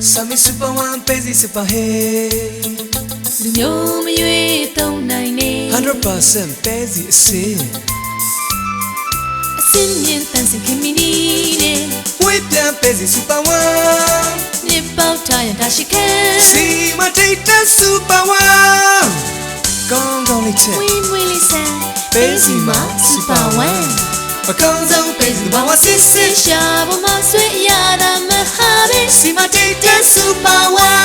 Sammy Super One Paisy Super Hey လူမျိုးမရွေးသုံးနိုင်နေ100% Paisy အစင်အစင်မြင်တန်စင်ခင်မီနီနဲ့ We plan Paisy Super One မြစ်ပေါက်ထားရတာရှိခဲစီမတိတ်တ Super One ကောင်းကောင်းလေးချက်ဝင်းဝင်းလေးဆန် Paisy မှာ Super One အကောင်းဆုံး Paisy ဘာဝစစ်စစ်ရှာပေါ်မှာဆွေး See my data superpower